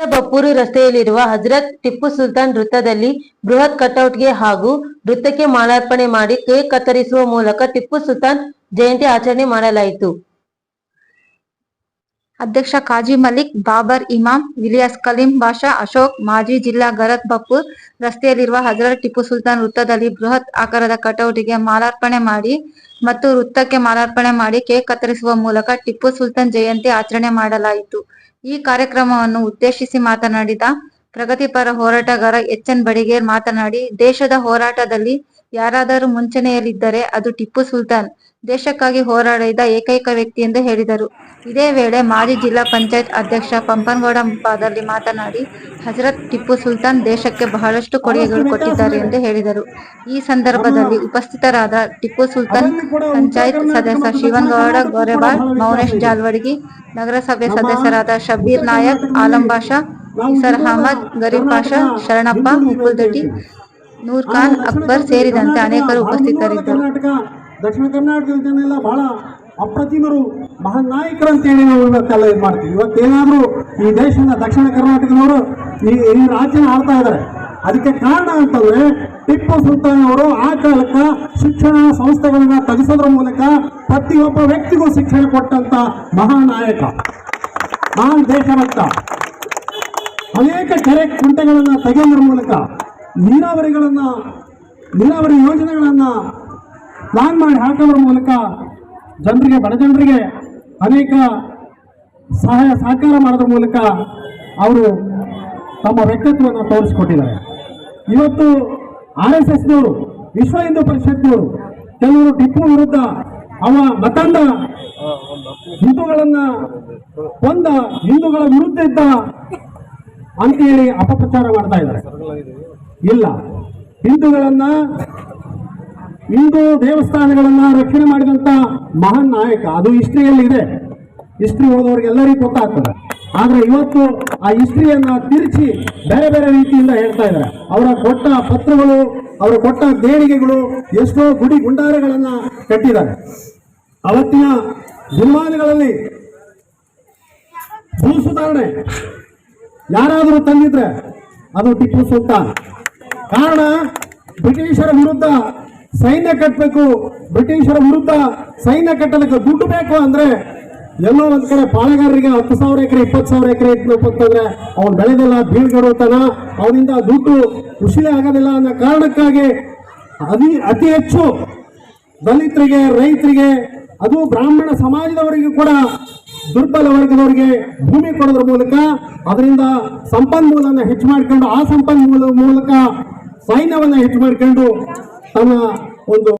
ಒಪ್ಪೂರು ರಸ್ತೆಯಲ್ಲಿರುವ ಹಜರತ್ ಟಿಪ್ಪು ಸುಲ್ತಾನ್ ವೃತ್ತದಲ್ಲಿ ಬೃಹತ್ ಕಟೌಟ್ಗೆ ಹಾಗೂ ವೃತ್ತಕ್ಕೆ ಮಾಲಾರ್ಪಣೆ ಮಾಡಿ ಕೇಕ್ ಕತ್ತರಿಸುವ ಮೂಲಕ ಟಿಪ್ಪು ಸುಲ್ತಾನ್ ಜಯಂತಿ ಆಚರಣೆ ಮಾಡಲಾಯಿತು. ಅಧ್ಯಕ್ಷ ಕಾಜಿ ಮಲಿಕ್, ಬಾಬರ್ ಇಮಾಮ್ ವಿಲಿಯಾಸ್ ಕಲೀಂ ಬಾಷಾ, ಅಶೋಕ್, ಮಾಜಿ ಜಿಲ್ಲಾ ಗರತ್ ಬಪ್ಪೂರ್ ರಸ್ತೆಯಲ್ಲಿರುವ ಹಜರತ್ ಟಿಪ್ಪು ಸುಲ್ತಾನ್ ವೃತ್ತದಲ್ಲಿ ಬೃಹತ್ ಆಕಾರದ ಕಟೌಟಿಗೆ ಮಾಲಾರ್ಪಣೆ ಮಾಡಿ ಮತ್ತು ವೃತ್ತಕ್ಕೆ ಮಾಲಾರ್ಪಣೆ ಮಾಡಿ ಕೇಕ್ ಕತ್ತರಿಸುವ ಮೂಲಕ ಟಿಪ್ಪು ಸುಲ್ತಾನ್ ಜಯಂತಿ ಆಚರಣೆ ಮಾಡಲಾಯಿತು. ಈ ಕಾರ್ಯಕ್ರಮವನ್ನು ಉದ್ದೇಶಿಸಿ ಮಾತನಾಡಿದ ಪ್ರಗತಿಪರ ಹೋರಾಟಗಾರ ಎಚ್ ಎನ್ ಬಡಿಗೇರ್ ಮಾತನಾಡಿ, ದೇಶದ ಹೋರಾಟದಲ್ಲಿ ಯಾರಾದರೂ ಮುಂಚೂಣಿಯಲ್ಲಿದ್ದರೆ ಅದು ಟಿಪ್ಪು ಸುಲ್ತಾನ್. ದೇಶಕ್ಕಾಗಿ ಹೋರಾಡಿದ ಏಕೈಕ ವ್ಯಕ್ತಿ ಎಂದು ಹೇಳಿದರು. ಇದೇ ವೇಳೆ ಮಾಜಿ ಜಿಲ್ಲಾ ಪಂಚಾಯತ್ ಅಧ್ಯಕ್ಷ ಪಂಪನಗೌಡ ಮುಂಪಾದಲ್ಲಿ ಮಾತನಾಡಿ ಹಜರತ್ ಟಿಪ್ಪು ಸುಲ್ತಾನ್ ದೇಶಕ್ಕೆ ಬಹಳಷ್ಟು ಕೊಡುಗೆಗಳು ಕೊಟ್ಟಿದ್ದಾರೆ ಎಂದು ಹೇಳಿದರು. ಈ ಸಂದರ್ಭದಲ್ಲಿ ಉಪಸ್ಥಿತರಾದ ಟಿಪ್ಪು ಸುಲ್ತಾನ್ ಪಂಚಾಯತ್ ಸದಸ್ಯ ಶಿವನಗೌಡ ಗೋರೆಬಾಳ್ ಮೌನೇಶ್ ಜಾಲ್ವಡ್ಗಿ ನಗರಸಭೆ ಸದಸ್ಯರಾದ ಶಬೀರ್ ನಾಯಕ್ ಆಲಂ ಬಾಷಾ ಇಸರ್ ಅಹಮದ್ ಗರೀಬ್ ಪಾಷಾ ಶರಣಪ್ಪ ಮುಕುಲ್ದೊಡ್ಡಿ ನೂರ್ ಖಾನ್ ಅಕ್ಬರ್ ಸೇರಿದಂತೆ ಅನೇಕರು ಉಪಸ್ಥಿತರಿದ್ದರು. ಕರ್ನಾಟಕ ದಕ್ಷಿಣ ಕರ್ನಾಟಕದ ಜನ ಬಹಳ ಅಪ್ರತಿಮರು ಮಹಾನ್ ನಾಯಕರು ಅಂತೇಳಿ ನಾವು ಇವತ್ತೆಲ್ಲ ಇದು ಮಾಡ್ತೀವಿ ಇವತ್ತೇನಾದರೂ ಈ ದೇಶದ ದಕ್ಷಿಣ ಕರ್ನಾಟಕದವರು ಈ ಈ ರಾಜ್ಯನ ಆಡ್ತಾ ಇದ್ದಾರೆ. ಅದಕ್ಕೆ ಕಾರಣ ಅಂತಂದ್ರೆ ಟಿಪ್ಪು ಸುಲ್ತಾನ್ ಅವರು ಆ ಕಾಲಕ್ಕೆ ಶಿಕ್ಷಣ ಸಂಸ್ಥೆಗಳನ್ನ ತೆಗೆಸೋದ್ರ ಮೂಲಕ ಪ್ರತಿಯೊಬ್ಬ ವ್ಯಕ್ತಿಗೂ ಶಿಕ್ಷಣ ಕೊಟ್ಟಂತ ಮಹಾನ್ ನಾಯಕ. ಮಹಾನ್ ದೇಶಭಕ್ತ. ಅನೇಕ ಕೆರೆ ಕುಂಟೆಗಳನ್ನ ತೆಗೆಯೋದ್ರ ಮೂಲಕ ನೀರಾವರಿಗಳನ್ನ, ನೀರಾವರಿ ಯೋಜನೆಗಳನ್ನು ಪ್ಲಾನ್ ಮಾಡಿ ಹಾಕೋದ್ರ ಮೂಲಕ ಜನರಿಗೆ, ಬಡ ಜನರಿಗೆ ಅನೇಕ ಸಹಾಯ, ಸಹಕಾರ ಮಾಡೋದ್ರ ಮೂಲಕ ಅವರು ತಮ್ಮ ವ್ಯಕ್ತಿತ್ವವನ್ನು ತೋರಿಸಿಕೊಟ್ಟಿದ್ದಾರೆ. ಇವತ್ತು ಆರ್ ಎಸ್ ಎಸ್ನವರು, ವಿಶ್ವ ಹಿಂದೂ ಪರಿಷತ್ನವರು, ಕೆಲವರು ಟಿಪ್ಪು ವಿರುದ್ಧ ಅವ ಮತಂಡ ಹಿಂದೂಗಳನ್ನು ಕೊಂದ ಹಿಂದೂಗಳ ವಿರುದ್ಧ ಇದ್ದ ಅಂತೇಳಿ ಅಪಪ್ರಚಾರ ಮಾಡ್ತಾ ಇದ್ದಾರೆ. ಇಲ್ಲ. ಹಿಂದೂಗಳನ್ನ, ಹಿಂದೂ ದೇವಸ್ಥಾನಗಳನ್ನ ರಕ್ಷಣೆ ಮಾಡಿದಂತ ಮಹಾನ್ ನಾಯಕ, ಅದು ಹಿಸ್ಟ್ರಿಯಲ್ಲಿ ಇದೆ ಹಿಸ್ಟ್ರಿ ಓದೋರಿಗೆಲ್ಲರಿಗೂ ಗೊತ್ತಾಗ್ತದೆ. ಆದ್ರೆ ಇವತ್ತು ಆ ಹಿಸ್ಟ್ರಿಯನ್ನ ತಿರುಚಿ ಬೇರೆ ಬೇರೆ ರೀತಿಯಿಂದ ಹೇಳ್ತಾ ಇದ್ದಾರೆ. ಅವರ ಕೊಟ್ಟ ಪತ್ರಗಳು, ಅವರು ಕೊಟ್ಟ ದೇಣಿಗೆಗಳು ಎಷ್ಟೋ ಗುಡಿ ಗುಂಡಾರಗಳನ್ನ ಕಟ್ಟಿದ್ದಾರೆ. ಅವತ್ತಿನ ದಿನಮಾನಗಳಲ್ಲಿ ಭೂ ಸುಧಾರಣೆ ಯಾರಾದರೂ ತಂದಿದ್ರೆ ಅದು ಟಿಪ್ಪು ಸುಲ್ತಾನ್. ಕಾರಣ ಬ್ರಿಟಿಷರ ವಿರುದ್ಧ ಸೈನ್ಯ ಕಟ್ಟಬೇಕು ಬ್ರಿಟಿಷರ ವಿರುದ್ಧ ಸೈನ್ಯ ಕಟ್ಟಲಿಕ್ಕೆ ದುಡ್ಡು ಬೇಕು ಅಂದ್ರೆ ಎಲ್ಲೋ ಒಂದ್ ಕಡೆ ಪಾಳೆಗಾರರಿಗೆ ಹತ್ತು ಸಾವಿರ ಎಕರೆ, ಇಪ್ಪತ್ತು ಸಾವಿರ ಎಕರೆ ಇಟ್ಬೇಕಂತಂದ್ರೆ ಅವ್ನು ಬೆಳೆದಿಲ್ಲ ಬೀಳ್ಗಡುತ್ತಾನ ಅವನಿಂದ ದುಡ್ಡು ಕುಶಿಲೇ ಆಗೋದಿಲ್ಲ ಅನ್ನೋ ಕಾರಣಕ್ಕಾಗಿ ಅತಿ ಅತಿ ಹೆಚ್ಚು ದಲಿತರಿಗೆ, ರೈತರಿಗೆ, ಅದು ಬ್ರಾಹ್ಮಣ ಸಮಾಜದವರಿಗೂ ಕೂಡ ದುರ್ಬಲ ವರ್ಗದವರಿಗೆ ಭೂಮಿ ಕೊಡೋದ್ರ ಮೂಲಕ, ಅದರಿಂದ ಸಂಪನ್ಮೂಲನ ಹೆಚ್ಚು ಮಾಡ್ಕೊಂಡು ಆ ಸಂಪನ್ಮೂಲ ಮೂಲಕ ಸೈನ್ಯವನ್ನ ಹೆಚ್ಚು ಮಾಡ್ಕೊಂಡು ತನ್ನ ಒಂದು